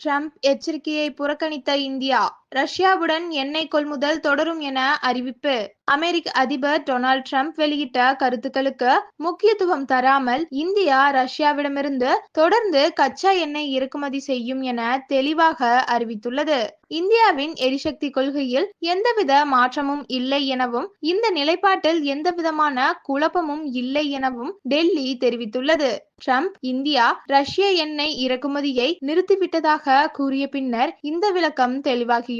Trump எச்சரிக்கையை புறக்கணித்த India? ரஷ்யாவுடன் எண்ணெய் கொள்முதல் தொடரும் என அறிவிப்பு. அமெரிக்க அதிபர் டொனால்ட் ட்ரம்ப் வெளியிட்ட கருத்துக்களுக்கு முக்கியத்துவம் தராமல் இந்தியா ரஷ்யாவிடமிருந்து தொடர்ந்து கச்சா எண்ணெய் இறக்குமதி செய்யும் என தெளிவாக அறிவித்துள்ளது. இந்தியாவின் எரிசக்தி கொள்கையில் எந்தவித மாற்றமும் இல்லை எனவும் இந்த நிலைப்பாட்டில் எந்தவிதமான குழப்பமும் இல்லை எனவும் டெல்லி தெரிவித்துள்ளது. ட்ரம்ப் இந்தியா ரஷ்ய எண்ணெய் இறக்குமதியை நிறுத்திவிட்டதாக கூறிய பின்னர் இந்த விளக்கம் தெளிவாகியுள்ளது.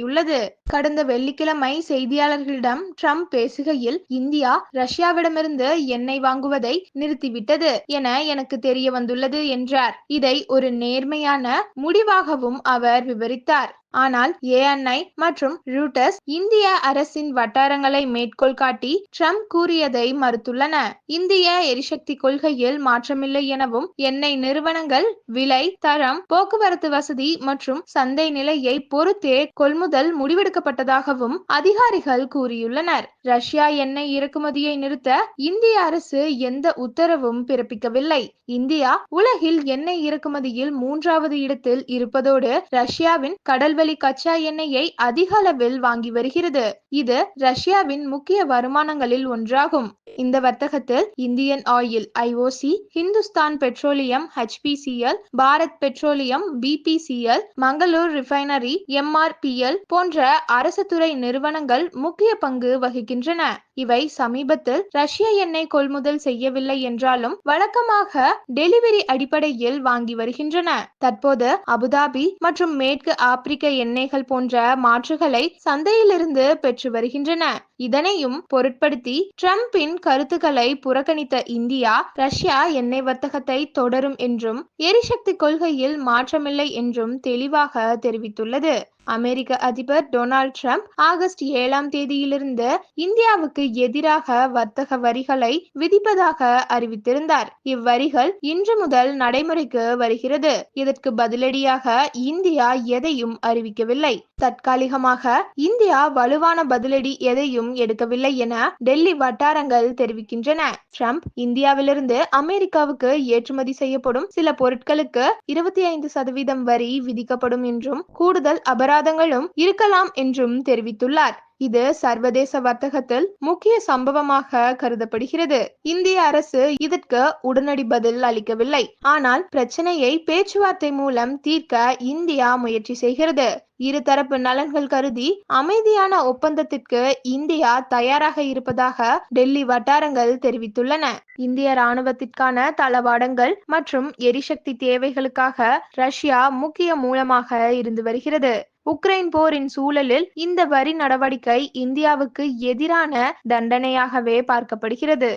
கடந்த வெள்ளிக்கிழமை செய்தியாளர்களிடம் ட்ரம்ப் பேசுகையில் இந்தியா ரஷ்யாவிடமிருந்து எண்ணெய் வாங்குவதை நிறுத்திவிட்டது என எனக்கு தெரிய வந்துள்ளது என்றார். இதை ஒரு நேர்மையான முடிவாகவும் அவர் விவரித்தார். ஆனால் ஏஎன்ஐ மற்றும் ரூட்டர்ஸ் இந்திய அரசின் வட்டாரங்களை மேற்கோள் காட்டி ட்ரம்ப் கூறியதை மறுத்துள்ளன. இந்திய எரிசக்தி கொள்கையில் மாற்றமில்லை எனவும் எண்ணெய் நிறுவனங்கள் விலை தரம் போக்குவரத்து வசதி மற்றும் சந்தை நிலையை பொறுத்தே கொள்முதல் முடிவெடுக்கப்பட்டதாகவும் அதிகாரிகள் கூறியுள்ளனர். ரஷ்யா எண்ணெய் இறக்குமதியை நிறுத்த இந்திய அரசு எந்த உத்தரவும் பிறப்பிக்கவில்லை. இந்தியா உலகில் எண்ணெய் இறக்குமதியில் மூன்றாவது இடத்தில் இருப்பதோடு ரஷ்யாவின் கடல் கடல்வெளி கச்சா எண்ணெயை அதிக அளவில் வாங்கி வருகிறது. இது ரஷ்யாவின் முக்கிய வருமானங்களில் ஒன்றாகும். இந்த வர்த்தகத்தில் Indian oil IOC Hindustan petroleum HPCL Bharat petroleum BPCL Mangalore refinery MRPL போன்ற அரசு துறை நிறுவனங்கள் முக்கிய பங்கு வகிக்கின்றன. இவை சமீபத்தில் ரஷ்ய எண்ணெய் கொள்முதல் செய்யவில்லை என்றாலும் வழக்கமாக டெலிவரி அடிப்படையில் வாங்கி வருகின்றன. தற்போது அபுதாபி மற்றும் மேற்கு ஆப்பிரிக்க எண்ணெய்கள் போன்ற மாற்றுகளை சந்தையிலிருந்து பெற்று வருகின்றன. இதனையும் பொருட்படுத்தி டிரம்பின் கருத்துக்களை புறக்கணித்த இந்தியா ரஷ்யா எண்ணெய் வர்த்தகத்தை தொடரும் என்றும் எரிசக்தி கொள்கையில் மாற்றமில்லை என்றும் தெளிவாக தெரிவித்துள்ளது. அமெரிக்க அதிபர் டொனால்ட் ட்ரம்ப் ஆகஸ்ட் ஏழாம் தேதியிலிருந்து இந்தியாவுக்கு எதிராக வர்த்தக வரிகளை விதிப்பதாக அறிவித்திருந்தார். இவ்வரிகள் இன்று முதல் நடைமுறைக்கு வருகிறது. இதற்கு பதிலடியாக இந்தியா எதையும் அறிவிக்கவில்லை. தற்காலிகமாக இந்தியா வலுவான பதிலடி எதையும் எடுக்கவில்லை என டெல்லி வட்டாரங்கள் தெரிவிக்கின்றன. ட்ரம்ப் இந்தியாவிலிருந்து அமெரிக்காவுக்கு ஏற்றுமதி செய்யப்படும் சில பொருட்களுக்கு இருபத்தி ஐந்து சதவீதம் வரி விதிக்கப்படும் என்றும் கூடுதல் அபராதம் அபராதங்களும் இருக்கலாம் என்றும் தெரிவித்துள்ளார். இது சர்வதேச வர்த்தகத்தில் முக்கிய சம்பவமாக கருதப்படுகிறது. இந்திய அரசு இதற்கு உடனடி பதில் அளிக்கவில்லை. ஆனால் பிரச்சனையை பேச்சுவார்த்தை மூலம் தீர்க்க இந்தியா முயற்சி செய்கிறது. இருதரப்பு நலன்கள் கருதி அமைதியான ஒப்பந்தத்திற்கு இந்தியா தயாராக இருப்பதாக டெல்லி வட்டாரங்கள் தெரிவித்துள்ளன. இந்திய ராணுவத்திற்கான தளவாடங்கள் மற்றும் எரிசக்தி தேவைகளுக்காக ரஷ்யா முக்கிய மூலமாக இருந்து வருகிறது. உக்ரைன் போரின் சூழலில் இந்த வரி நடவடிக்கை இந்தியாவுக்கு எதிரான தண்டனையாகவே பார்க்கப்படுகிறது.